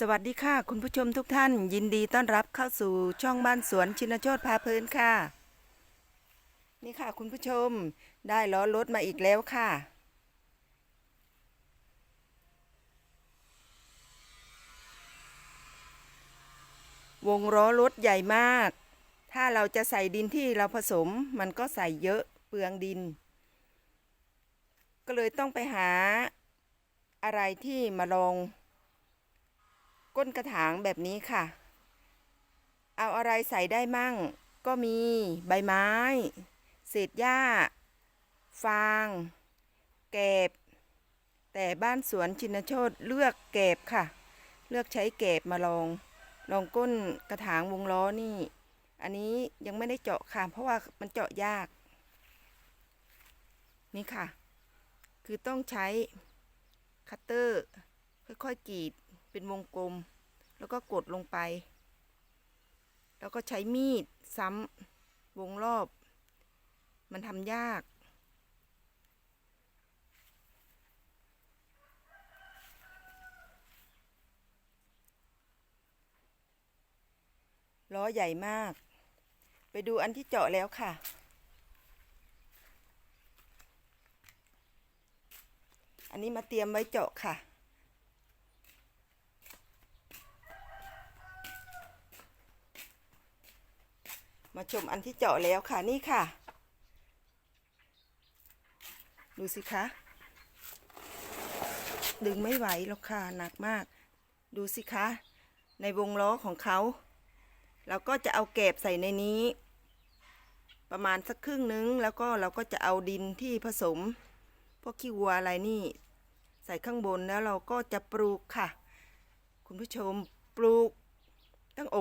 สวัสดีค่ะ คุณผู้ชมทุกท่าน ยินดีต้อนรับเข้าสู่ช่องบ้านสวนชินโชตพาเพลินค่ะ นี่ค่ะคุณผู้ชมได้ล้อรถมาอีกแล้วค่ะ วงล้อรถใหญ่มาก ถ้าเราจะใส่ดินที่เราผสม มันก็ใส่เยอะเปลืองดิน ก็เลยต้องไปหาอะไรที่มาลอง ก้นกระถางแบบนี้ค่ะ เอาอะไรใส่ได้มั่ง ก็มีใบไม้ เศษหญ้า ฟาง แกบ แต่บ้านสวนชินโชตเลือกแกบค่ะ เลือกใช้แกบมาลอง ลองก้นกระถางวงล้อนี่ อันนี้ยังไม่ได้เจาะค่ะ เพราะว่ามันเจาะยาก นี่ค่ะ คือต้องใช้คัตเตอร์ ค่อยๆกรีด เป็นวงกลม แล้วก็กดลงไป แล้วก็ใช้มีดซ้ำวงรอบ มันทำยาก ล้อใหญ่มาก ไปดูอันที่เจาะแล้วค่ะอันนี้มาเตรียมไว้เจาะค่ะ มาชมอันที่เจาะแล้วค่ะนี่ค่ะ ดูสิคะ ดึงไม่ไหวหรอกค่ะหนักมาก ดูสิคะ ในวงล้อของเขาเราก็จะเอาแกบใส่ในนี้ ประมาณสักครึ่งนึง แล้วก็เราก็จะเอาดินที่ผสม พวกขี้วัวอะไรนี่ ใส่ข้างบนแล้วเราก็จะปลูกค่ะ คุณผู้ชมปลูกตั้งโอ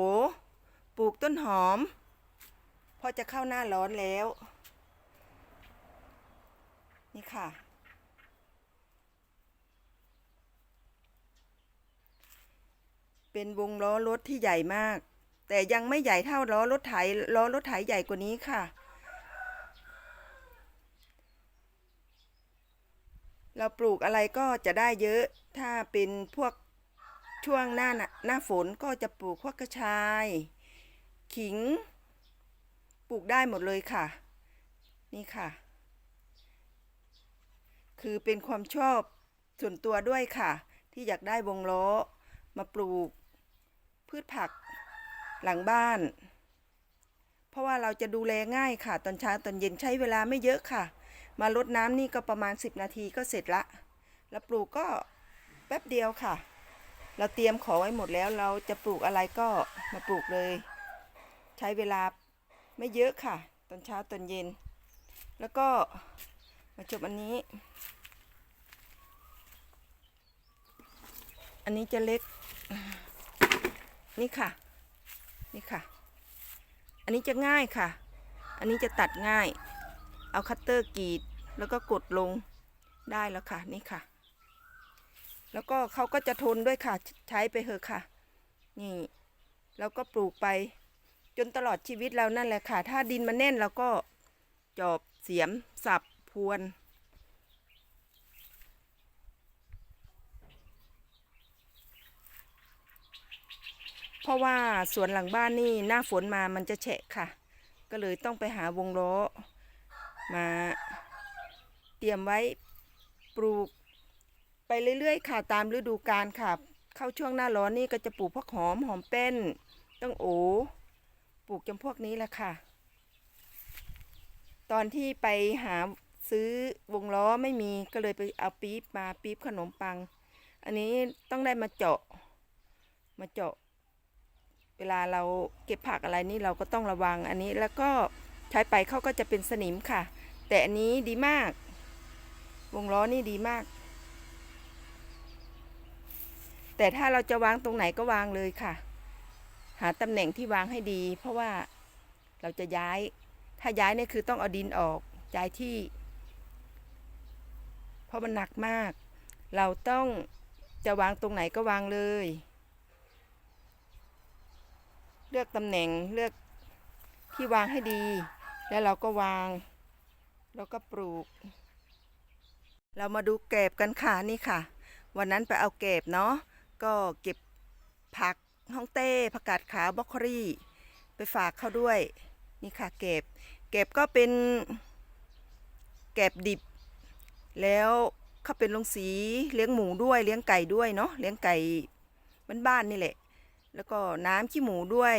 ปลูกต้นหอม พอจะเข้าหน้าร้อนแล้ว นี่ค่ะ เป็นวงล้อรถที่ใหญ่มาก แต่ยังไม่ใหญ่เท่าล้อรถไถล้อรถไถใหญ่กว่านี้ค่ะ เราปลูกอะไรก็จะได้เยอะ ถ้าเป็นพวกช่วงหน้าหน้าฝนก็จะปลูกพวกกระชาย ขิง ลูกได้หมดเลยค่ะ นี่ค่ะ คือเป็นความชอบส่วนตัวด้วยค่ะ ที่อยากได้วงล้อ มาปลูก พืชผักหลังบ้าน เพราะว่าเราจะดูแลง่ายค่ะ ตอนเช้าตอนเย็นใช้เวลาไม่เยอะค่ะ มารดน้ำนี่ก็ประมาณ 10 นาทีก็เสร็จละ แล้วปลูกก็แป๊บเดียวค่ะ เราเตรียมของไว้หมดแล้วเราจะปลูกอะไรก็มาปลูกเลย ใช้เวลา ไม่เยอะค่ะ ตอนเช้าตอนเย็น แล้วก็มาจบอันนี้ อันนี้จะเล็ก นี่ค่ะ นี่ค่ะ อันนี้จะง่ายค่ะ อันนี้จะตัดง่าย เอาคัตเตอร์กรีดแล้วก็กดลงได้แล้วค่ะ นี่ค่ะ แล้วก็เขาก็จะทนด้วยค่ะ ใช้ไปเถอะค่ะ นี่ แล้วก็ปลูกไป จนตลอดชีวิตเรานั่นแหละค่ะ ถ้าดินมันแน่นเราก็จอบเสียมสับพวนเพราะว่าสวนหลังบ้านนี่หน้าฝนมามันจะแฉะค่ะ ก็เลยต้องไปหาวงล้อ มาเตรียมไว้ปลูก ไปเรื่อยๆ ค่ะตามฤดูกาลค่ะ เข้าช่วงหน้าร้อนนี่ก็จะปลูกพวกหอมหอมเป็นต้องโอ ปลูกจำพวกนี้แหละค่ะ ตอนที่ไปหาซื้อวงล้อไม่มีก็เลยไปเอาปี๊บมาปี๊บขนมปัง อันนี้ต้องได้มาเจาะ มาเจาะ เวลาเราเก็บผักอะไรนี่เราก็ต้องระวังอันนี้แล้วก็ใช้ไปเขาก็จะเป็นสนิมค่ะ แต่อันนี้ดีมาก วงล้อนี่ดีมาก แต่ถ้าเราจะวางตรงไหนก็วางเลยค่ะาตำแหน่งที่วางให้ดี เพราะว่าเราจะย้าย ถ้าย้ายเนี่ยคือต้องเอาดินออกย้ายที่ เพราะมันหนักมาก เราต้องจะวางตรงไหนก็วางเลย เลือกตำแหน่งเลือกที่วางให้ดี แล้วเราก็วาง แล้วก็ปลูก เรามาดูแกบกันค่ะนี่ค่ะ วันนั้นไปเอาแกบเนาะก็เก็บผัก ฮ่องเต้ผักกาดขาวบรอกโคลีไปฝากเขาด้วย นี่ค่ะเก็บ เก็บก็เป็นเก็บดิบ แล้วเขาเป็นโรงสีเลี้ยงหมูด้วยเลี้ยงไก่ด้วยเนาะเลี้ยงไก่บ้านๆนี่แหละ แล้วก็น้ำขี้หมูด้วย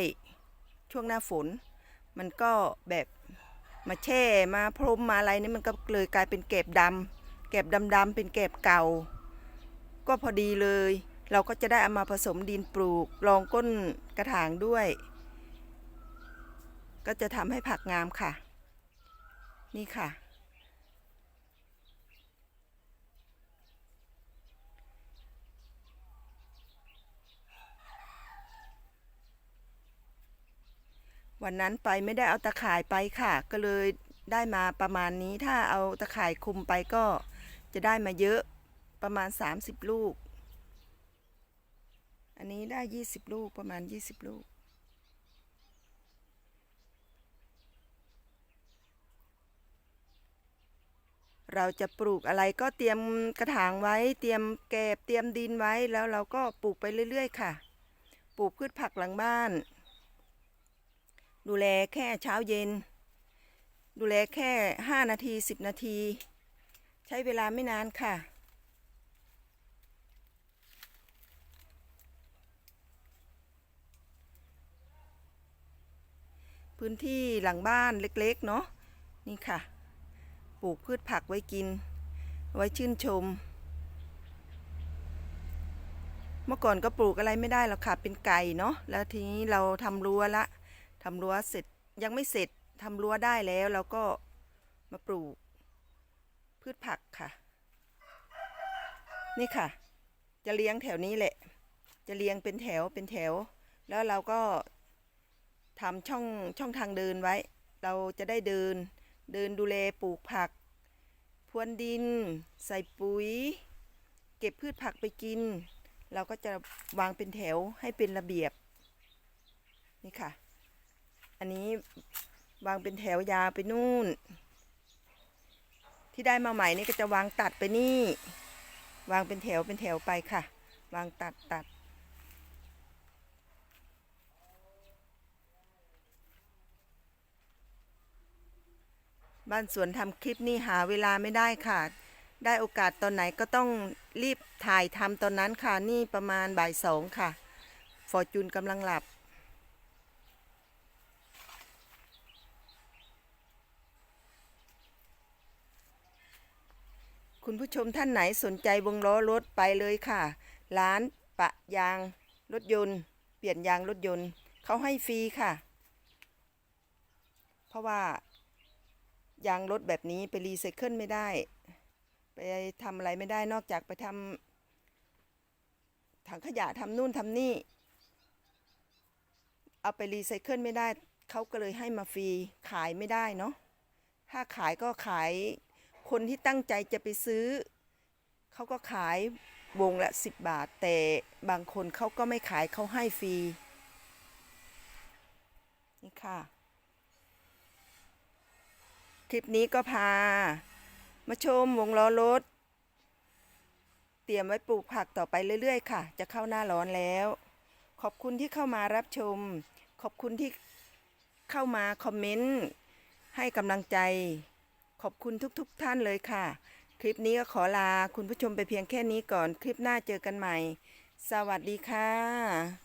ช่วงหน้าฝน มันก็แบบมาแช่มาพรมมาอะไรนี่มันก็เลยกลายเป็นเก็บดำเก็บดำๆเป็นเก็บเก่า ก็พอดีเลย เราก็จะได้เอามาผสมดินปลูกรองก้นกระถางด้วย ก็จะทำให้ผักงามค่ะ นี่ค่ะ วันนั้นไปไม่ได้เอาตะข่ายไปค่ะ ก็เลยได้มาประมาณนี้ถ้าเอาตะข่ายคลุมไปก็จะได้มาเยอะประมาณ 30 ลูก อันนี้ได้20ลูกประมาณ20ลูก เราจะปลูกอะไรก็เตรียมกระถางไว้ เตรียมแกบเตรียมดินไว้แล้วเราก็ปลูกไปเรื่อย ๆ ค่ะ ปลูกพืชผักหลังบ้าน ดูแลแค่เช้าเย็น ดูแลแค่5นาที10นาที ใช้เวลาไม่นานค่ะ พื้นที่หลังบ้านเล็กๆ เนาะนี่ค่ะ ปลูกพืชผักไว้กิน ไว้ชื่นชม เมื่อก่อนก็ปลูกอะไรไม่ได้หรอกค่ะ เป็นไก่เนาะแล้วทีนี้เราทำรั้วละทำรั้วเสร็จยังไม่เสร็จทำรั้วได้แล้วเราก็มาปลูก พืชผักค่ะ นี่ค่ะ จะเลี้ยงแถวนี้แหละ จะเลี้ยงเป็นแถวเป็นแถว แล้วเราก็ ทำช่องช่องทางเดินไว้ เราจะได้เดิน เดินดูแลปลูกผัก พรวนดิน ใส่ปุ๋ย เก็บพืชผักไปกิน เราก็จะวางเป็นแถวให้เป็นระเบียบ นี่ค่ะ อันนี้วางเป็นแถวยาวไปนู่น ที่ได้มาใหม่นี่ก็จะวางตัดไปนี่ วางเป็นแถวเป็นแถวไปค่ะ วางตัดตัด บ้านสวนทำคลิปนี่หาเวลาไม่ได้ค่ะ ได้โอกาสตอนไหนก็ต้องรีบถ่ายทำตอนนั้นค่ะ นี่ประมาณบ่ายสองค่ะ ฟอร์จูนกำลังหลับ คุณผู้ชมท่านไหนสนใจวงล้อรถไปเลยค่ะ ร้านปะยางรถยนต์ เปลี่ยนยางรถยนต์เขาให้ฟรีค่ะ เพราะว่า ยางรถแบบนี้ไปรีไซเคิลไม่ได้ ไปทำอะไรไม่ได้นอกจากไปทำถังขยะทำนู่นทำนี่ เอาไปรีไซเคิลไม่ได้ เขาก็เลยให้มาฟรีขายไม่ได้เนาะถ้าขายก็ขายคนที่ตั้งใจจะไปซื้อ เขาก็ขายวงละสิบบาท แต่บางคนเขาก็ไม่ขายเขาให้ฟรี นี่ค่ะ ลิปนี้ก็พา มาชมวงล้อรถ เตรียมไว้ปลูกผักต่อไปเรื่อย ๆ ค่ะ จะเข้าหน้าร้อนแล้ว ขอบคุณที่เข้ามารับชม ขอบคุณที่เข้ามาคอมเมนต์ให้กำลังใจ ขอบคุณทุก ๆทท่านเลยค่ะ คลิปนี้ก็ขอลาคุณผู้ชมไปเพียงแค่นี้ก่อน คลิปหน้าเจอกันใหม่ สวัสดีค่ะ